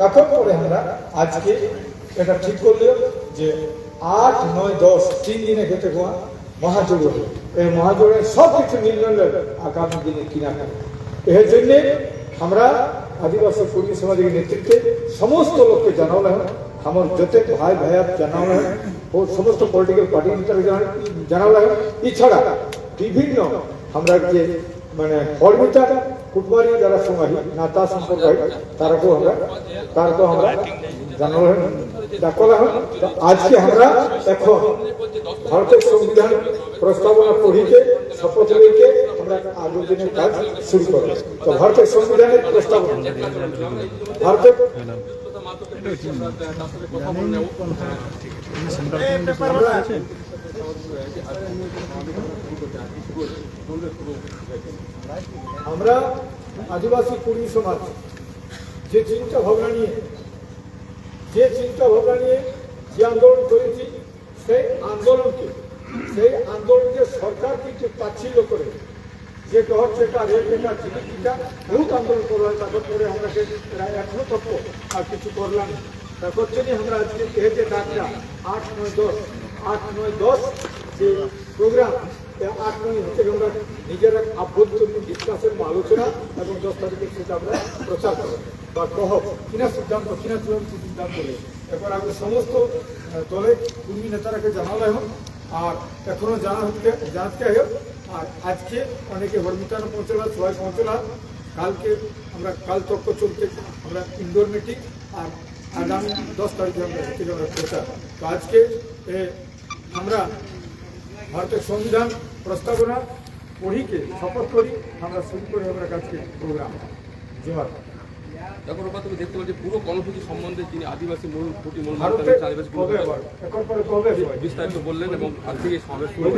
তখন পরে আমরা আজকে এটা ঠিক করলেও যে আট, নয়, দশ, তিন দিনে খেতে গোয়া মহাযোগ। এই মহাযোগের সব কিছু নির্ণয় আগামী দিনে কিনা এর জন্যে আমরা আদিবাসী কর্মী সমাজের নেতৃত্বে সমস্ত লোককে জানানো হয়, আমার যত ভাই ভাইয়া জানানো হয়, ও সমস্ত পলিটিক্যাল পার্টি জানানো হয় এছাড়া বিভিন্ন আমরা যে মানে হরমিতা ফুটবলি যারা সমাজী নাতা সম্পর্ক হয় তারাকেও আমরা তারকেও আমরা জানানো হয় ডাকলা হয় তো আজকে আমরা এখন ভারতের সংবিধান প্রস্তাবনা পড়িতে শপথ লইতে আমরা আগের দিনের কাজ শুরু করব তো ভারতের সংবিধানের প্রস্তাবনা ভারতের আমরা আদিবাসী কর্মী সমাজ, যে চিন্তা ভাবনা নিয়ে, যে চিন্তা ভাবনা নিয়ে যে আন্দোলন করেছি, সেই আন্দোলনকে সেই আন্দোলনকে সরকার কিন্তু তাচ্ছিল্য করে, যে ডর চেকা রেল চেকা জিডিপিটা বহুত আন্দোলন করলাম, তারপর পরে আমরা এখনও তত্ত্ব আর কিছু করলাম। তারপর জন্যই আমরা আজকে যে ডাকটা, আট নয় দশ, আট নয় দশ যে প্রোগ্রাম আট নয় হচ্ছে আমরা নিজের আভ্যন্তরীণ ডিসকাশন বা আলোচনা এবং দশ তারিখে সেটা আমরা প্রচার করব। বা কহ, কিনা সিদ্ধান্ত, কিনা চূড়ান্ত সিদ্ধান্ত নেই এবার আমি সমস্ত দলের কর্মী নেতারাকে জানালো এখন আর এখনও জানা হচ্ছে জানাতে হোক। আর আজকে অনেকে হরমিতানো পৌঁছলা, সবাই পৌঁছলা। কালকে আমরা, কাল তক্ক চলতে আমরা ইনডোর মিটিং আর আগামী দশ তারিখে আমরা থেকে প্রচার। তো আজকে ভারতের সংবিধান প্রস্তাবনা পড়িকে শপথ করি আমরা শুরু করি আমরা কাজকে প্রোগ্রাম। জোহার তারপর ওপর তুমি দেখতে পাচ্ছি পুরো কর্মসূচি সম্বন্ধে যিনি আদিবাসী মূল কোটি মূল আদিবাসী? বিস্তারিত বললেন এবং আজ থেকে সমাবেশ শুরু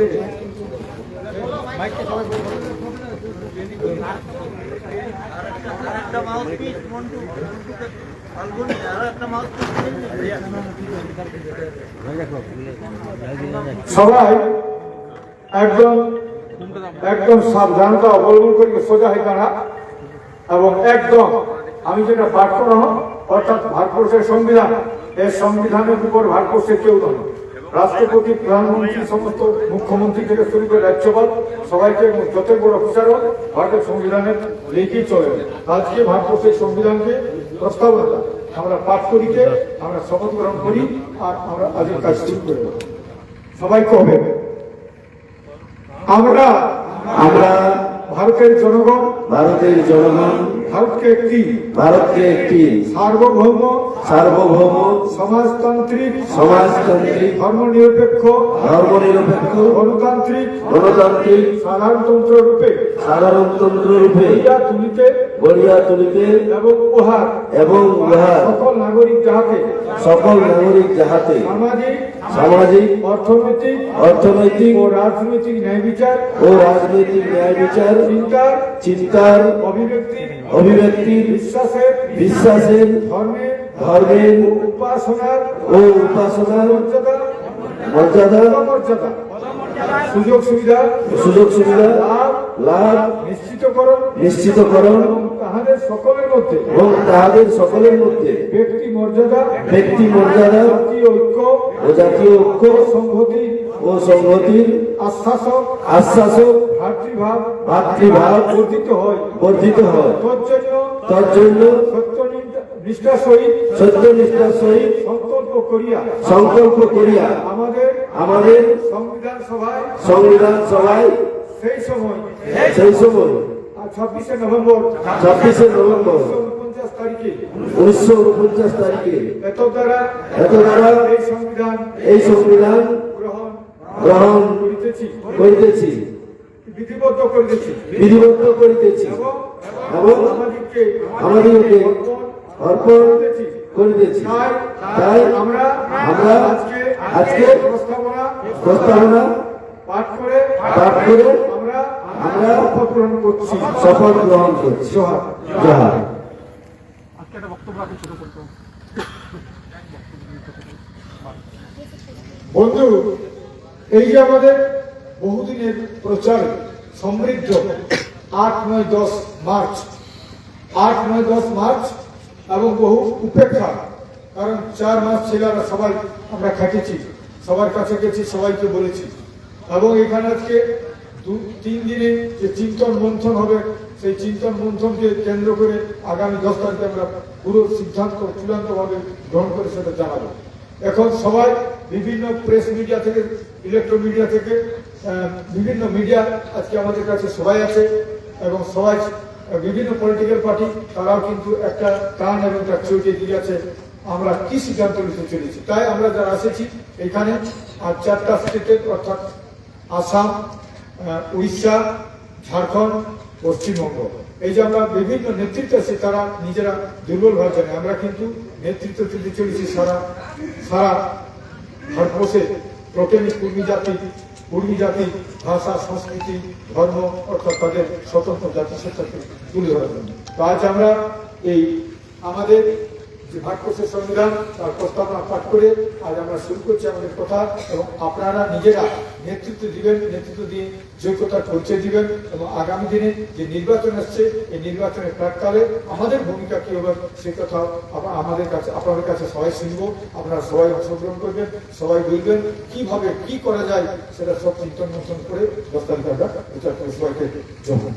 সবাই একদম একদম সাবধানতা অবলম্বন করি সোজা হয়ে দাঁড়া। এবং একদম, আমি যেটা পাঠ করা অর্থাৎ ভারতবর্ষের সংবিধান এই সংবিধানের উপর ভারতবর্ষের কেউ নয় রাষ্ট্রপতি, প্রধানমন্ত্রী, সমস্ত মুখ্যমন্ত্রী থেকে শুরু করে রাজ্যপাল, সবাইকে যত বড় অফিসার হোক, ভারতের সংবিধানের লেগেই চলে আজকে ভারতবর্ষের সংবিধানকে প্রস্তাবনা আমরা পাঠ করিতে আমরা শপথ গ্রহণ করি, আর আমরা আজকের কাজ শুরু করে। সবাইকে হবে আমরা আমরা ভারতের জনগণ ভারতের জনগণ ভারতকে একটি ভারতকে একটি সার্বভৌম সার্বভৌম সমাজতান্ত্রিক সমাজতান্ত্রিক ধর্মনিরপেক্ষ ধর্মনিরপেক্ষ গণতান্ত্রিক গণতান্ত্রিক সাধারণতন্ত্র রূপে সাধারণতন্ত্র রূপে তুলিতে গড়িয়া তুলিতে এবং উহার এবং উহার সকল নাগরিক যাহাতে সকল নাগরিক যাহাতে সামাজিক সামাজিক অর্থনৈতিক অর্থনৈতিক ও রাজনৈতিক ন্যায় বিচার ও রাজনৈতিক ন্যায় বিচার চিন্তার চিন্তার অভিব্যক্তির অভিব্যক্তির বিশ্বাসের বিশ্বাসের ধর্মের ধর্মের উপাসনার ও উপাসনার মর্যাদা মর্যাদা মর্যাদা সুযোগ সুবিধা সুযোগ সুবিধা লাভ লাভ নিশ্চিতকরণ নিশ্চিতকরণ তাহাদের সকলের মধ্যে। এবং তাহাদের সকলের মধ্যে ব্যক্তি মর্যাদা ব্যক্তি মর্যাদা জাতীয় ঐক্য ও জাতীয় ঐক্য সংহতি ও সংহতির আশ্বাসক আশ্বাসক ভাতৃভাব ভাতৃভাব বর্ধিত হয়। বর্ধিত হয়। তজ্জন্য তজ্জন্য সত্য নিষ্ঠা সহিত সত্যনিষ্ঠার সহিত সংকল্প করিয়া সংকল্প করিয়া আমাদের আমাদের সংবিধান সভায় সংবিধান সভায় সেই সময় সেই সময় ছাব্বিশে নভেম্বর ছাব্বিশে নভেম্বর উনপঞ্চাশ তারিখে। উনিশশো উনপঞ্চাশ তারিখে। এত দ্বারা এত দ্বারা এই সংবিধান এই সংবিধান গ্রহণ গ্রহণ করিতেছি। করিতেছি। বিধিবদ্ধ করিতেছি। বিধিবদ্ধ করিতেছি। এবং আমাদেরকে আমাদেরকে অর্পণ করিতেছি। তাই আমরা আমরা আজকে আজকে প্রস্তাবনা প্রস্তাবনা পাঠ করে পাঠ করে আমরা আমরা শপথ গ্রহণ করছি। শপথ গ্রহণ করছি জোহার বন্ধু এই যে আমাদের বহুদিনের প্রচার সমৃদ্ধ আট নয় দশ মার্চ। আট নয় দশ মার্চ এবং বহু উপেক্ষা। কারণ চার মাস ছেলেরা সবাই আমরা খাটিয়েছি সবার কাছে গেছি সবাইকে বলেছি। এবং এখানে আজকে দু, তিন দিনে যে চিন্তন মন্থন হবে, সেই চিন্তন মন্থনকে কেন্দ্র করে আগামী দশ তারিখে আমরা পুরো সিদ্ধান্ত চূড়ান্তভাবে গ্রহণ করে সেটা জানাব। এখন সবাই বিভিন্ন প্রেস মিডিয়া থেকে ইলেকট্রো মিডিয়া থেকে বিভিন্ন মিডিয়া আজকে আমাদের কাছে সবাই আছে এবং সবাই বিভিন্ন পলিটিক্যাল পার্টি তারাও কিন্তু একটা টান এবং একটা চৌকে দিয়ে আছে। আমরা কি সিদ্ধান্ত নিতে চলেছি? তাই আমরা যারা এসেছি এখানে, আর চারটা স্টেটের অর্থাৎ আসাম উড়িষ্যা, ঝাড়খণ্ড, পশ্চিমবঙ্গ। এই যে আমরা বিভিন্ন নেতৃত্ব আছে, তারা নিজেরা দুর্বল ভাবে জানে আমরা কিন্তু নেতৃত্ব দিতে চলেছি সারা সারা ভারতবর্ষে। টোটালি কুর্মী জাতি কুর্মী জাতি, ভাষা, সংস্কৃতি, ধর্ম, অর্থাৎ তাদের স্বতন্ত্র জাতিসত্তাকে তুলে ধরার জন্য। আজ আমরা এই আমাদের যে ভারতবর্ষের সংবিধান তার প্রস্তাবনা পাঠ করে আজ আমরা শুরু করছি আমাদের কথা এবং আপনারা নিজেরা নেতৃত্ব দিবেন, নেতৃত্ব দিয়ে যোগ্যতার পরিচয় দিবেন এবং আগামী দিনে যে নির্বাচন আসছে, এই নির্বাচনের প্রাককালে আমাদের ভূমিকা কি হবে, সে কথা আবার আমাদের কাছে, আপনাদের কাছে সবাই শুনব, আপনারা সবাই অংশগ্রহণ করবেন, সবাই বলবেন কীভাবে কি করা যায়, সেটা সব চিন্তন মন্থন করে দশ আমরা বিচার করে সবাইকে জমা